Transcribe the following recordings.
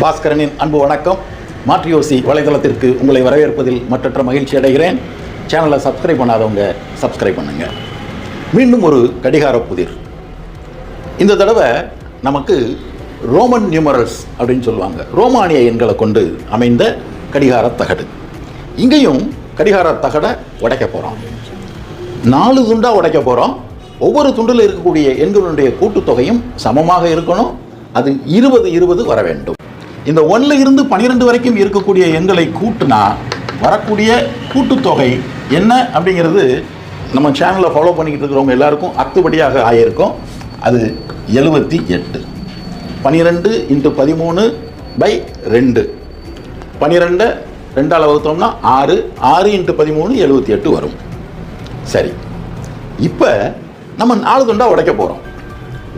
பாஸ்கரனின் அன்பு வணக்கம். மாற்றியோசி வலைதளத்திற்கு உங்களை வரவேற்பதில் மற்றற்ற மகிழ்ச்சி அடைகிறேன். சேனலை சப்ஸ்கிரைப் பண்ணாதவங்க சப்ஸ்கிரைப் பண்ணுங்க. மீண்டும் ஒரு கடிகார புதிர். இந்த தடவை நமக்கு ரோமன் நியூமரல்ஸ் அப்படின்னு சொல்லுவாங்க. ரோமானிய எண்களை கொண்டு அமைந்த கடிகார தகடு. இங்கேயும் கடிகார தகடை உடைக்க போகிறோம் நாலு துண்டாக உடைக்க போகிறோம் ஒவ்வொரு துண்டில் இருக்கக்கூடிய எண்களுடைய கூட்டுத்தொகையும் சமமாக இருக்கணும். அது இருபது இருபது வர வேண்டும். இந்த ஒன்றில் இருந்து பனிரெண்டு வரைக்கும் இருக்கக்கூடிய எண்களை கூட்டினா வரக்கூடிய கூட்டுத்தொகை என்ன அப்படிங்கிறது நம்ம சேனலை ஃபாலோ பண்ணிக்கிட்டு இருக்கிறவங்க எல்லாருக்கும் அத்துபடியாக ஆகியிருக்கும் அது எழுபத்தி எட்டு. பனிரெண்டு இன்ட்டு பதிமூணு பை ரெண்டு. பனிரெண்டை ரெண்டால் வகுத்தோம்னா ஆறு. ஆறு இன்ட்டு பதிமூணு எழுபத்தி எட்டு வரும். சரி. இப்போ நம்ம நாலு துண்டாக உடைக்க போகிறோம்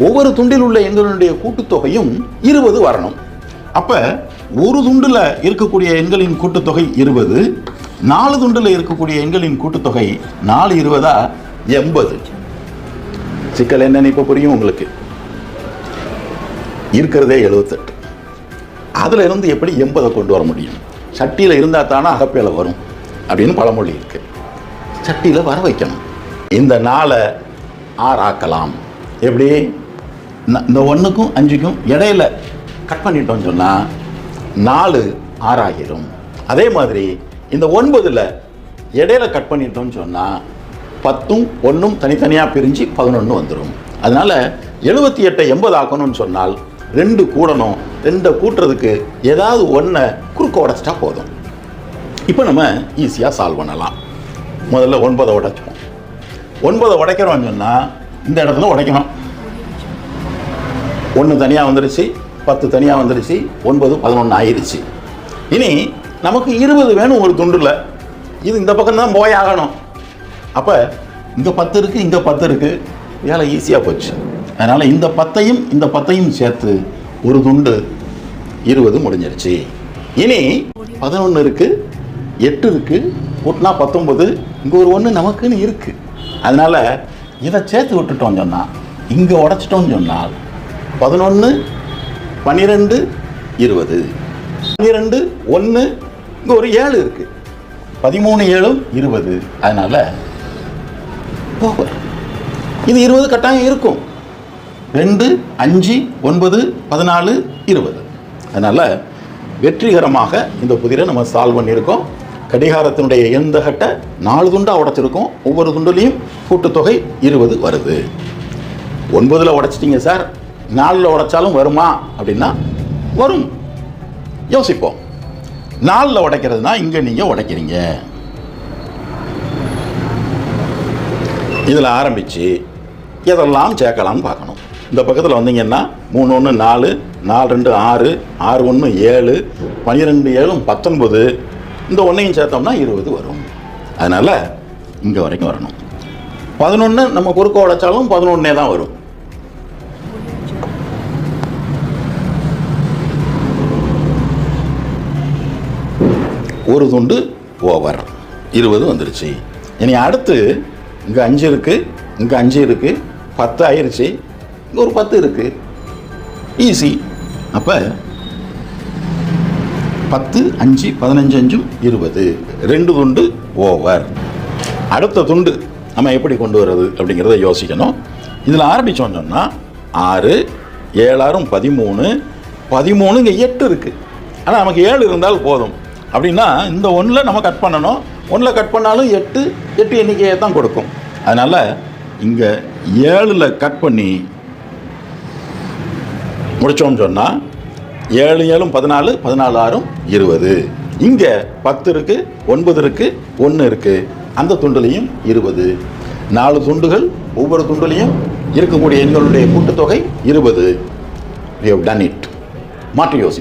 ஒவ்வொரு துண்டில் உள்ள எங்களுடைய கூட்டுத்தொகையும் இருபது வரணும். அப்போ ஒரு துண்டில் இருக்கக்கூடிய எண்களின் கூட்டுத்தொகை இருபது நாலு துண்டில் இருக்கக்கூடிய எண்களின் கூட்டுத்தொகை நாலு இருபதா எண்பது? சிக்கல் என்னன்னு இப்போ புரியும் உங்களுக்கு. இருக்கிறதே எழுபத்தெட்டு அதில் இருந்து எப்படி எண்பதை கொண்டு வர முடியும்? சட்டியில் இருந்தால் தானே அகப்பேல வரும் அப்படின்னு பழமொழி இருக்கு. சட்டியில் வர வைக்கணும். இந்த நாளை ஆறாக்கலாம். எப்படி? இந்த ஒன்றுக்கும் அஞ்சுக்கும் இடையில கட் பண்ணிட்டோம்னு சொன்னால் நாலு ஆறாயிரும் அதே மாதிரி இந்த ஒன்பதில் இடையில கட் பண்ணிட்டோம்னு சொன்னால் பத்தும் ஒன்றும் தனித்தனியாக பிரிஞ்சு பதினொன்று வந்துடும் அதனால் எழுபத்தி எட்டை எண்பது ஆக்கணும்னு சொன்னால் ரெண்டு கூடணும் ரெண்டை கூட்டுறதுக்கு ஏதாவது ஒன்றை குறுக்க உடச்சிட்டா போதும். இப்போ நம்ம ஈஸியாக சால்வ் பண்ணலாம். முதல்ல ஒன்பதை உடைச்சோம் ஒன்பதை உடைக்கிறோம்னு சொன்னால் இந்த இடத்துல உடைக்கணும். ஒன்று தனியாக வந்துருச்சு. பத்து தனியாக வந்துடுச்சு ஒன்பது பதினொன்று ஆயிடுச்சு. இனி நமக்கு இருபது வேணும் ஒரு துண்டில். இது இந்த பக்கம் தான் போய் ஆகணும். அப்போ இங்கே பத்து இருக்குது இங்கே பத்து இருக்குது வேலை ஈஸியாக போச்சு. அதனால் இந்த பத்தையும் இந்த பத்தையும் சேர்த்து ஒரு துண்டு இருபது முடிஞ்சிருச்சு. இனி பதினொன்று இருக்குது எட்டு இருக்குது கூட்டினா பத்தொம்பது இங்கே ஒரு ஒன்று நமக்குன்னு இருக்குது அதனால் இதை சேர்த்து விட்டுட்டோம் சொன்னால் இங்கே உடச்சிட்டோம்னு சொன்னால் பதினொன்று பன்னிரெண்டு இருபது. பன்னிரெண்டு ஒன்று இங்கே ஒரு ஏழு இருக்குது பதிமூணு ஏழும் இருபது. அதனால் ஓவர் இது இருபது கட்டாயம் இருக்கும். ரெண்டு அஞ்சு ஒன்பது பதினாலு இருபது. அதனால் வெற்றிகரமாக இந்த புதிரை நம்ம சால்வ் பண்ணியிருக்கோம். கடிகாரத்தினுடைய எந்த கட்டை? நாலு துண்டாக உடைச்சிருக்கோம். ஒவ்வொரு துண்டுலேயும் கூட்டுத்தொகை இருபது வருது. ஒன்பதில் உடைச்சிட்டிங்க சார். நாளில் உடைச்சாலும் வருமா அப்படின்னா வரும். யோசிப்போம் நாளில் உடைக்கிறதுனா இங்கே நீங்கள் உடைக்கிறீங்க. இதில் ஆரம்பித்து எதெல்லாம் சேர்க்கலாம்னு பார்க்கணும். இந்த பக்கத்தில் வந்தீங்கன்னா மூணு ஒன்று நாலு நாலு ரெண்டு ஆறு ஆறு ஒன்று ஏழு பன்னிரெண்டு ஏழும் பத்தொன்பது இந்த ஒன்றையும் சேர்த்தோம்னா இருபது வரும். அதனால் இங்கே வரைக்கும் வரணும். பதினொன்று நம்ம குறுக்க உடைச்சாலும் பதினொன்னே தான் வரும். ஒரு துண்டு ஓவர். இருபது வந்துருச்சு. இனி அடுத்து இங்கே அஞ்சு இருக்குது இங்கே அஞ்சு இருக்குது பத்து ஆயிடுச்சு இங்கே ஒரு பத்து இருக்குது ஈஸி அப்போ பத்து அஞ்சு பதினஞ்சு அஞ்சும் இருபது. ரெண்டு துண்டு ஓவர். அடுத்த துண்டு நம்ம எப்படி கொண்டு வர்றது அப்படிங்கிறத யோசிக்கணும். இதில் ஆரம்பித்தோம் சொன்னால் ஆறு ஏழாறும் பதிமூணு பதிமூணு. இங்கே எட்டு இருக்குது ஆனால் நமக்கு ஏழு இருந்தால் போதும். அப்படின்னா இந்த ஒன்றில் நம்ம கட் பண்ணணும். ஒன்றில் கட் பண்ணாலும் எட்டு எட்டு எண்ணிக்கையை தான் கொடுக்கும். அதனால் இங்கே ஏழில் கட் பண்ணி முடித்தோம்னு சொன்னால் ஏழு ஏழும் பதினாலு பதினாலு ஆறும் இருபது. இங்கே பத்து இருக்குது ஒன்பது இருக்குது ஒன்று இருக்குது அந்த துண்டுலையும் இருபது. நாலு துண்டுகள் ஒவ்வொரு துண்டுலையும் இருக்கக்கூடிய எண்களுடைய கூட்டுத்தொகை இருபது. யூ have டன் இட் மாற்றி யோசி